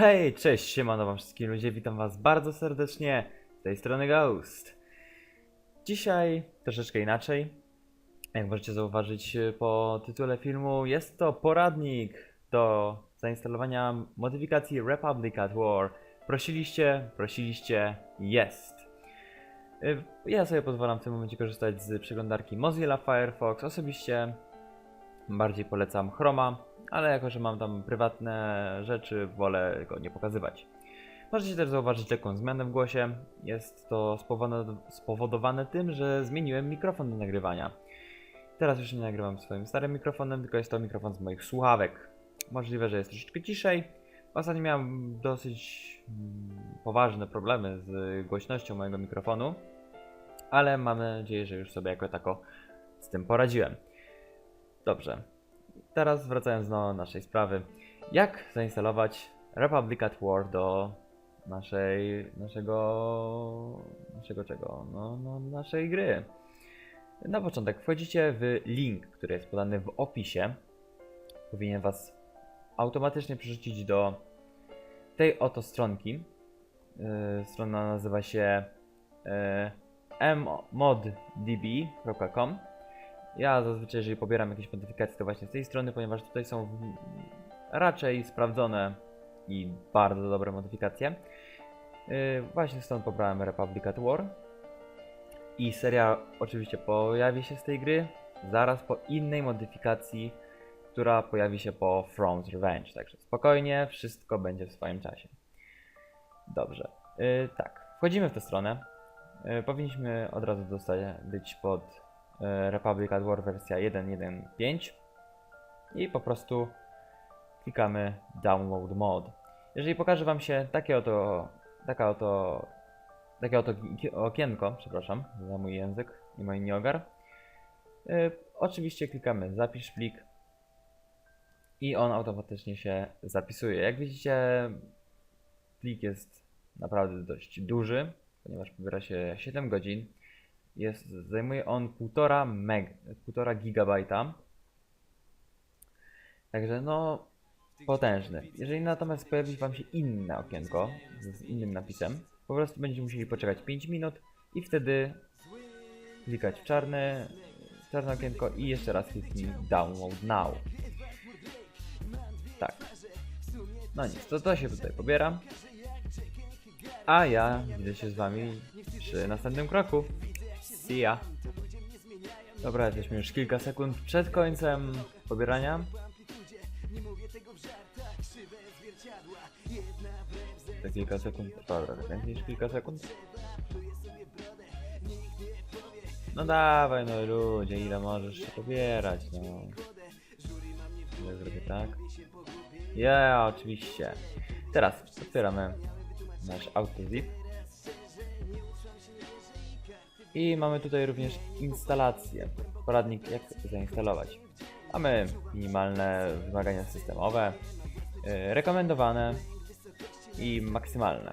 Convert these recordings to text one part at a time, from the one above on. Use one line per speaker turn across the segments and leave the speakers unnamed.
Hej, cześć, siemano wam wszystkim ludzie, witam was bardzo serdecznie, z tej strony Ghost. Dzisiaj troszeczkę inaczej, jak możecie zauważyć y, po tytule filmu, jest to poradnik do zainstalowania modyfikacji Republic at War. Prosiliście, prosiliście, jest. Y, Ja sobie pozwalam w tym momencie korzystać z przeglądarki Mozilla Firefox, osobiście bardziej polecam Chroma, ale jako, że mam tam prywatne rzeczy, wolę go nie pokazywać. Możecie też zauważyć lekką zmianę w głosie. Jest to spowodowane, tym, że zmieniłem mikrofon do nagrywania. Teraz już nie nagrywam swoim starym mikrofonem, tylko jest to mikrofon z moich słuchawek. Możliwe, że jest troszeczkę ciszej. Ostatnio miałem dosyć mm, poważne problemy z głośnością mojego mikrofonu, ale mam nadzieję, że już sobie jako tako z tym poradziłem. Dobrze, teraz wracając do naszej sprawy. Jak zainstalować Republic at War do naszej, naszego, naszego czego? No, no, naszej gry. Na początek wchodzicie w link, który jest podany w opisie. Powinien was automatycznie przerzucić do tej oto stronki. Yy, strona nazywa się yy, mmoddb.com ja zazwyczaj, jeżeli pobieram jakieś modyfikacje, to właśnie z tej strony, ponieważ tutaj są raczej sprawdzone i bardzo dobre modyfikacje. Yy, właśnie stąd pobrałem Republic at War. I seria oczywiście pojawi się z tej gry zaraz po innej modyfikacji, która pojawi się po Throne's Revenge. Także spokojnie, wszystko będzie w swoim czasie. Dobrze. Yy, tak, wchodzimy w tę stronę. Yy, powinniśmy od razu dostać, być pod Republic at War wersja 1.1.5 i po prostu klikamy Download Mod. Jeżeli pokaże Wam się takie oto, taka oto, takie oto okienko, przepraszam za mój język i mój nieogar, e, oczywiście klikamy Zapisz plik i on automatycznie się zapisuje. Jak widzicie, plik jest naprawdę dość duży, ponieważ pobiera się 7 godzin. Jest, zajmuje on 1,5 meg, 1,5 gigabajta. Także no, potężny. Jeżeli natomiast pojawi Wam się inne okienko z innym napisem, po prostu będziecie musieli poczekać 5 minut i wtedy klikać w czarne, czarne okienko i jeszcze raz kliknij Download Now. Tak. No nic, to to się tutaj pobiera. A ja widzę się z Wami przy następnym kroku. See ya. Dobra, jesteśmy już kilka sekund przed końcem pobierania. Te kilka sekund trwa trochę więcej niż kilka sekund. No dawaj no ludzie, ile możesz się pobierać, no. Ja zrobię tak. Ja, oczywiście. Teraz otwieramy nasz autozip. I mamy tutaj również instalację. Poradnik jak zainstalować. Mamy minimalne wymagania systemowe, yy, rekomendowane i maksymalne.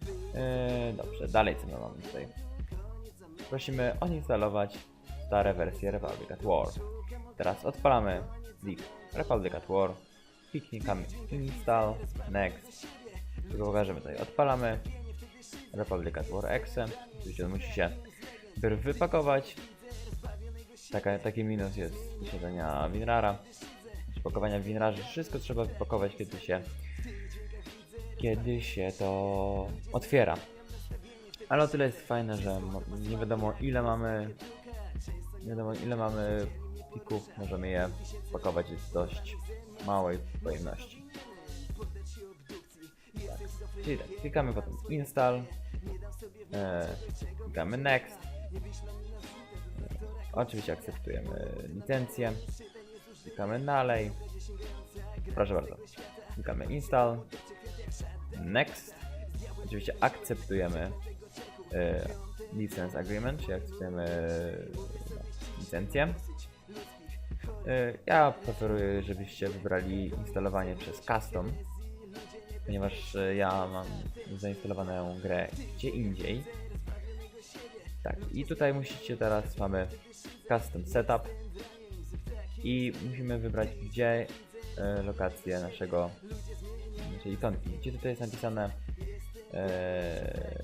Yy, dobrze, dalej co my mamy tutaj? Prosimy odinstalować stare wersje Republic at War. Teraz odpalamy zip Republic at War, kliknikamy install, next. Tylko pokażemy tutaj, odpalamy Republic at War Exe. Oczywiście on musi się najpierw wypakować. Taka, taki minus jest posiadania WinRara. Pakowania w WinRarze. Wszystko trzeba wypakować, kiedy się kiedy się to otwiera. Ale o tyle jest fajne, że nie wiadomo ile mamy nie wiadomo ile mamy plików, możemy je pakować w dość małej pojemności. Tak. Czyli tak, klikamy potem install, e, klikamy next, Oczywiście akceptujemy licencję. Klikamy dalej. Proszę bardzo. Klikamy install. Next. Oczywiście akceptujemy e, license agreement, czyli akceptujemy e, licencję. E, ja preferuję, żebyście wybrali instalowanie przez custom, ponieważ ja mam zainstalowaną grę gdzie indziej. Tak, i tutaj musicie teraz mamy custom setup i musimy wybrać gdzie e, lokację naszego czyli ikonki. Gdzie tutaj jest napisane... Eee,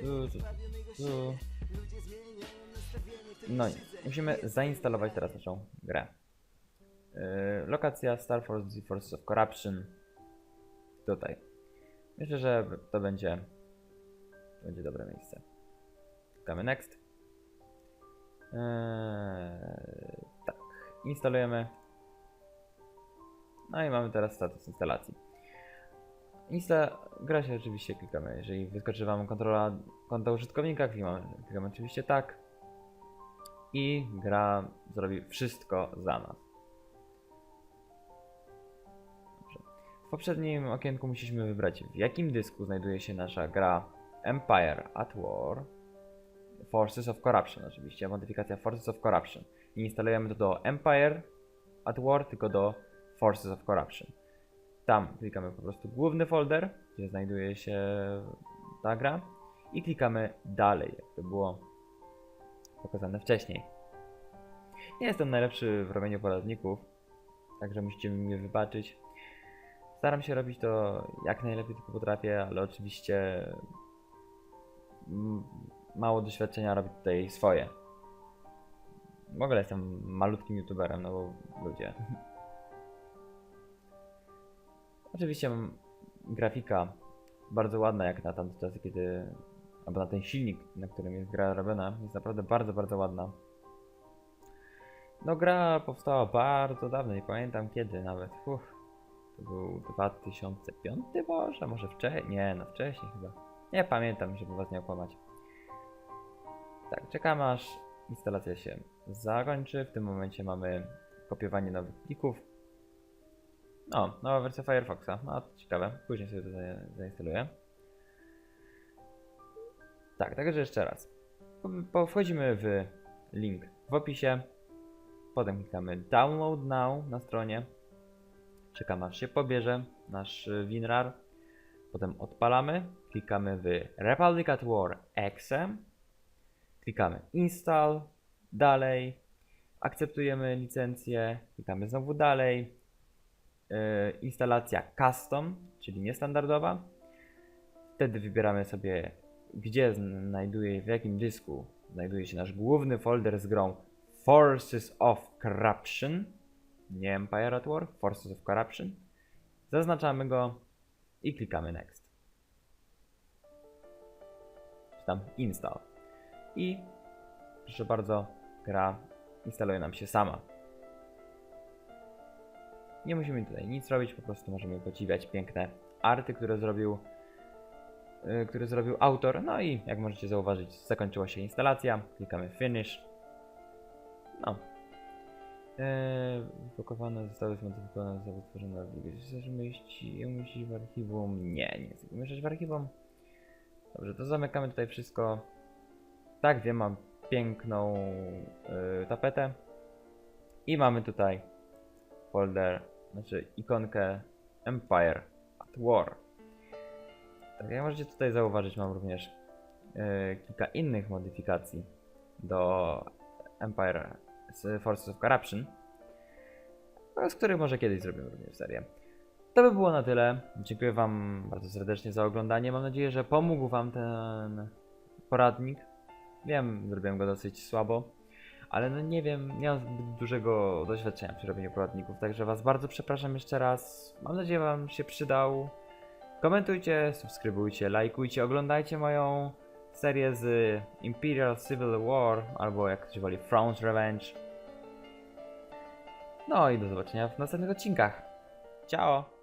tu, tu, tu. No i musimy zainstalować teraz naszą grę. Eee, lokacja Star Force The Forces of Corruption. Tutaj. Myślę, że to będzie, będzie dobre miejsce. Klikamy Next. Eee, tak, instalujemy. No i mamy teraz status instalacji. Insta gra się oczywiście klikamy. Jeżeli wyskoczy Wam kontrola konta użytkownika, klikamy, klikamy oczywiście tak. I gra zrobi wszystko za nas. Dobrze. W poprzednim okienku musieliśmy wybrać w jakim dysku znajduje się nasza gra Empire at War. Forces of Corruption oczywiście, modyfikacja Forces of Corruption. Nie instalujemy to do Empire at War, tylko do Forces of Corruption. Tam klikamy po prostu główny folder, gdzie znajduje się ta gra i klikamy dalej, jak to było pokazane wcześniej. Nie jestem najlepszy w robieniu poradników, także musicie mi wybaczyć. Staram się robić to jak najlepiej tylko potrafię, ale oczywiście mało doświadczenia robi tutaj swoje. W ogóle jestem malutkim youtuberem, no bo ludzie. Oczywiście grafika bardzo ładna jak na tamte czasy, kiedy... albo na ten silnik, na którym jest gra robiona, jest naprawdę bardzo, bardzo ładna. No gra powstała bardzo dawno, nie pamiętam kiedy nawet. Uff, to był 2005 może? Może wcześniej? Nie, no wcześniej chyba. Nie pamiętam, żeby was nie okłamać. Tak, czekamy aż instalacja się zakończy. W tym momencie mamy kopiowanie nowych plików. O, nowa wersja Firefoxa. No, ciekawe. Później sobie to za- zainstaluję. Tak, także jeszcze raz. Po, wchodzimy w link w opisie. Potem klikamy Download Now na stronie. Czekamy aż się pobierze nasz WinRAR. Potem odpalamy. Klikamy w Republic at War Exe. Klikamy Install. Dalej. Akceptujemy licencję. Klikamy znowu dalej. Yy, instalacja Custom, czyli niestandardowa. Wtedy wybieramy sobie, gdzie znajduje, w jakim dysku znajduje się nasz główny folder z grą Forces of Corruption. Nie Empire at War, Forces of Corruption. Zaznaczamy go i klikamy Next. Czy tam Install. I proszę bardzo, gra instaluje nam się sama. Nie musimy tutaj nic robić, po prostu możemy podziwiać piękne arty, które zrobił, yy, które zrobił autor. No i jak możecie zauważyć, zakończyła się instalacja. Klikamy Finish. No. Wypakowane zostały zmodyfikowane, zostały stworzone w Chcesz umieścić, umieścić w archiwum? Nie, nie chcę umieszczać w archiwum. Dobrze, to zamykamy tutaj wszystko. Tak, wiem, mam piękną yy, tapetę. I mamy tutaj folder, znaczy ikonkę Empire at War. Tak jak możecie tutaj zauważyć, mam również yy, kilka innych modyfikacji do Empire z Forces of Corruption, no, z których może kiedyś zrobimy również serię. To by było na tyle. Dziękuję Wam bardzo serdecznie za oglądanie. Mam nadzieję, że pomógł Wam ten poradnik. Wiem, zrobiłem go dosyć słabo, ale no nie wiem, nie mam zbyt dużego doświadczenia przy robieniu poradników, także Was bardzo przepraszam jeszcze raz. Mam nadzieję, Wam się przydał. Komentujcie, subskrybujcie, lajkujcie, oglądajcie moją serię z Imperial Civil War, albo jak ktoś woli Throne's Revenge. No i do zobaczenia w następnych odcinkach. Ciao!